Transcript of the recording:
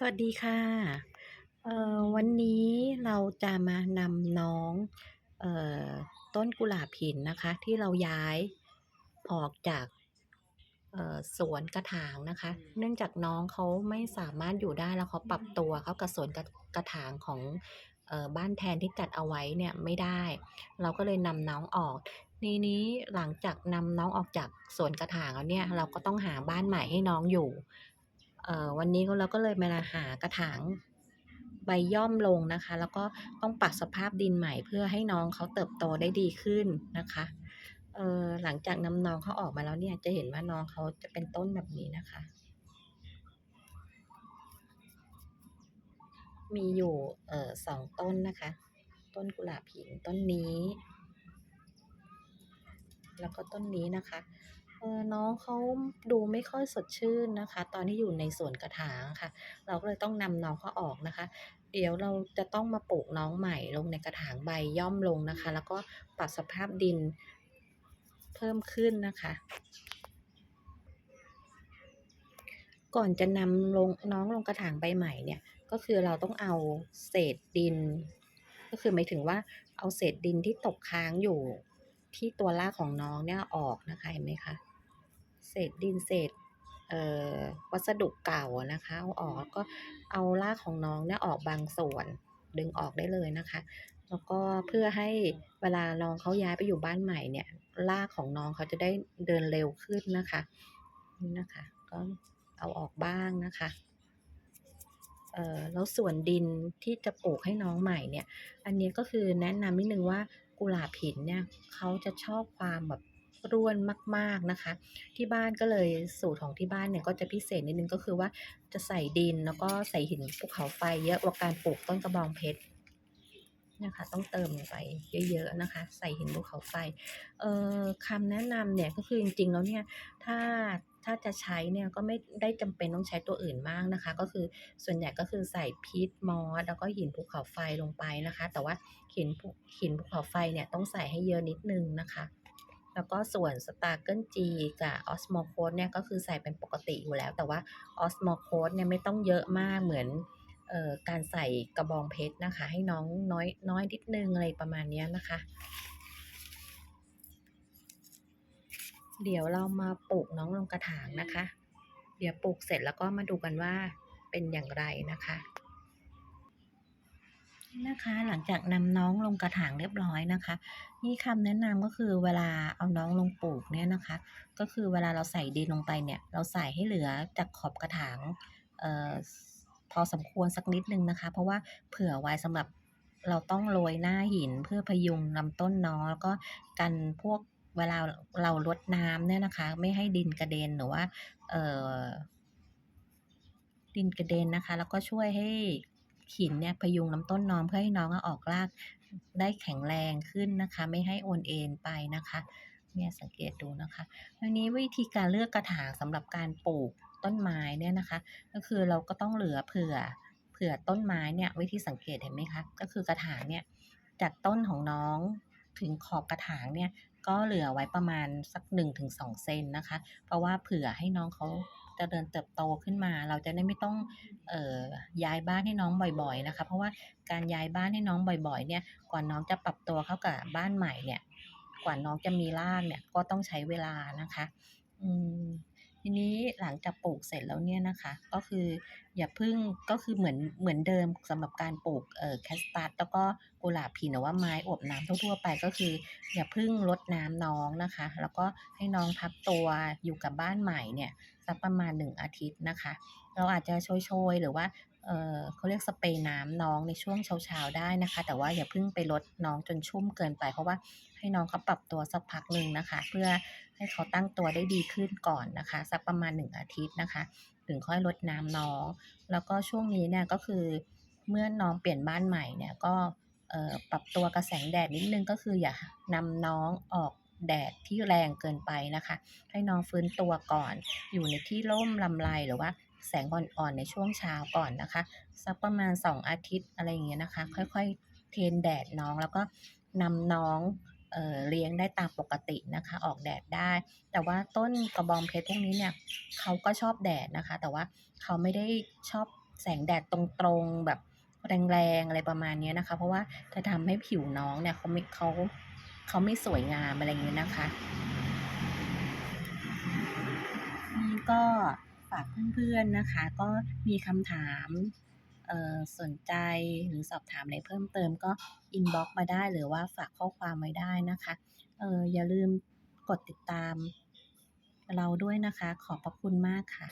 สวัสดีค่ะเอ่อวันนี้เราจะมานำน้องเอ่อต้นกุหลาบหินนะคะ ที่เราย้ายออกจากเอ่อสวนกระถางนะคะ เนื่องจากน้องเขาไม่สามารถอยู่ได้แล้วเขาปรับตัวเข้ากับสวนกระกระถางของเอ่อบ้านแทนที่จัดเอาไว้เนี่ยไม่ได้ เราก็เลยนำน้องออกทีนี้หลังจากนำน้องออกจากสวนกระถางแล้วเนี่ยเราก็ต้องหาบ้านใหม่ให้น้องอยู่เอ่อ วันนี้เราก็เลยมาหากระถางใบย่อมลงนะคะ แล้วก็ต้องปรับสภาพดินใหม่เพื่อให้น้องเขาเติบโตได้ดีขึ้นนะคะเออหลังจากนำน้องเขาออกมาแล้วเนี่ยจะเห็นว่าน้องเขาจะเป็นต้นแบบนี้นะคะ มีอยู่เอ่อ2ต้นนะคะ ต้นกุหลาบหินต้นนี้ แล้วก็ต้นนี้นะคะ เออน้องเขาดูไม่ค่อยสดชื่นนะคะ ตอนที่อยู่ในสวนกระถางค่ะ เราก็เลยต้องนำน้องเขาออกนะคะ เดี๋ยวเราจะต้องมาปลูกน้องใหม่ลงในกระถางใบย่อมลงนะคะ แล้วก็ปรับสภาพดินเพิ่มขึ้นนะคะ ก่อนจะนำลงน้องลงกระถางใบใหม่เนี่ย ก็คือเราต้องเอาเศษดิน ก็คือหมายถึงว่าเอาเศษดินที่ตกค้างอยู่ที่ตัวรากของน้องเนี่ยออกนะคะเห็นไหมคะ เศษดินเศษเวัสดุเก่านะคะเอาออกก็เอารากของน้องเนี่ยออกบางส่วนดึงออกได้เลยนะคะ แล้วก็เพื่อให้เวลาน้องเขาย้ายไปอยู่บ้านใหม่เนี่ยรากของน้องเขาจะได้เดินเร็วขึ้นนะคะนี่นะคะก็เอาออกบ้างนะคะเออแล้วส่วนดินที่จะปลูกให้น้องใหม่เนี่ย อันนี้ก็คือแนะนำนิดนึงว่ากุหลาบหินเนี่ยเขาจะชอบความแบบ ร่วนมาก ๆนะคะ ที่บ้านก็เลยสูตรของที่บ้านเนี่ยก็จะพิเศษนิดนึงก็คือว่าจะใส่ดินแล้วก็ใส่หินภูเขาไฟเยอะกว่าการปลูกต้นกระบองเพชรนี่ยค่ะต้องเติมลงไปเยอะๆนะคะ ใส่หินภูเขาไฟเอ่อคำแนะนำเนี่ยก็คือจริงๆแล้วเนี่ยถ้าถ้าจะใช้เนี่ยก็ไม่ได้จำเป็นต้องใช้ตัวอื่นมากนะคะ ก็คือส่วนใหญ่ก็คือใส่พีชมอสแล้วก็หินภูเขาไฟลงไปนะคะ แต่ว่าหินหินภูเขาไฟเนี่ยต้องใส่ให้เยอะนิดนึงนะคะ แล้วก็ส่วน Sparkle G กับ Osmocote เนี่ยก็คือใส่เป็นปกติอยู่แล้ว แต่ว่า Osmocote เนี่ยไม่ต้องเยอะมากเหมือนออการใส่กระบองเพชรนะคะ ให้น้องน้อยน้อยนิดนึงอะไรประมาณนี้นะคะ เดี๋ยวเรามาปลูกน้องลงกระถางนะคะ เดี๋ยวปลูกเสร็จแล้วก็มาดูกันว่าเป็นอย่างไรนะคะ นะคะ หลังจากนำน้องลงกระถางเรียบร้อยนะคะ นี่คำแนะนำก็คือเวลาเอาน้องลงปลูกเนี่ยนะคะ ก็คือเวลาเราใส่ดินลงไปเนี่ย เราใส่ให้เหลือจากขอบกระถางเอ่อพอสมควรสักนิดนึงนะคะ เพราะว่าเผื่อไว้สำหรับเราต้องโรยหน้าหินเพื่อพยุงลำต้นน้องแล้วก็กันพวกเวลาเรารดน้ำเนี่ยนะคะ ไม่ให้ดินกระเด็นหรือว่าเอ่อดินกระเด็นนะคะ แล้วก็ช่วยให้ หินเนี่ยพยุงลำต้นน้องเพื่อให้น้องอออกรากได้แข็งแรงขึ้นนะคะ ไม่ให้โอนเอ็นไปนะคะเนี่ยสังเกตดูนะคะทีนี้วิธีการเลือกกระถางสำหรับการปลูกต้นไม้เนี่ยนะคะ ก็คือเราก็ต้องเหลือเผื่อเผื่อต้นไม้เนี่ยวิธีสังเกตเห็นไหมคะก็คือกระถางเนี่ยจากต้นของน้องถึงขอบกระถางเนี่ยก็เหลือไว้ประมาณสัก 1-2เซนนะคะ เพราะว่าเผื่อให้น้องเขา จริญเติบโตขึ้นมา เราจะได้ไม่ต้องเอ่อย้ายบ้านให้น้องบ่อยๆนะคะ เพราะว่าการย้ายบ้านให้น้องบ่อยๆเนี่ยก่อน้องจะปรับตัวเข้ากับบ้านใหม่เนี่ยกว่าน้องจะมีรากเนี่ยก็ต้องใช้เวลานะคะ อืม ทีนี้หลังจากปลูกเสร็จแล้วเนี่ยนะคะ ก็คืออย่าพึ่งก็คือเหมือนเหมือนเดิมสำหรับการปลูกเอ่อแคสตัสแล้วก็กุหลาบพีนหรือว่าไม้อบน้ำทั่วๆไปก็คือ อย่าพึ่งลดน้ำน้องนะคะ แล้วก็ให้น้องพักตัวอยู่กับบ้านใหม่เนี่ยสักประมาณ 1 อาทิตย์นะคะ เราอาจจะโชยๆ หรือว่าเเขาเรียกสเปรย์น้ำน้องในช่วงเช้าๆได้นะคะ แต่ว่าอย่าเพิ่งไปรดน้องจนชุ่มเกินไป เพราะว่าให้น้องเขาปรับตัวสักพักหนึ่งนะคะ เพื่อให้เขาตั้งตัวได้ดีขึ้นก่อนนะคะ สักประมาณ 1 อาทิตย์นะคะ ถึงค่อยรดน้ำน้อง แล้วก็ช่วงนี้เนี่ยก็คือเมื่อน้องเปลี่ยนบ้านใหม่เนี่ยก็ปรับตัวกับแสงแดดนิดนึงก็คืออย่านำน้องออกแดดที่แรงเกินไปนะคะ ให้น้องฟื้นตัวก่อน อยู่ในที่ร่มลำไรหรือว่า แสงอ่อนๆในช่วงเช้าก่อนนะคะ สักประมาณ 2 อาทิตย์อะไรอย่างเงี้ยนะคะ ค่อยๆเทนแดดน้องแล้วก็นำน้องเอ่อเลี้ยงได้ตามปกตินะคะ ออกแดดได้ แต่ว่าต้นกระบองเพชรพวกนี้เนี่ยเขาก็ชอบแดดนะคะ แต่ว่าเขาไม่ได้ชอบแสงแดดตรงๆแบบแรงๆอะไรประมาณเนี้ยนะคะ เพราะว่าจะทำให้ผิวน้องเนี่ยเขาไม่เขาเขาไม่สวยงามอะไรอย่างงี้นะคะ ก็ ฝากเพื่อนๆนะคะ ก็มีคำถามสนใจหรือสอบถามอะไรเพิ่มเติมก็อินบ็อกมาได้หรือว่าฝากข้อความไว้ได้นะคะเอออย่าลืมกดติดตามเราด้วยนะคะ ขอบพระคุณมากค่ะ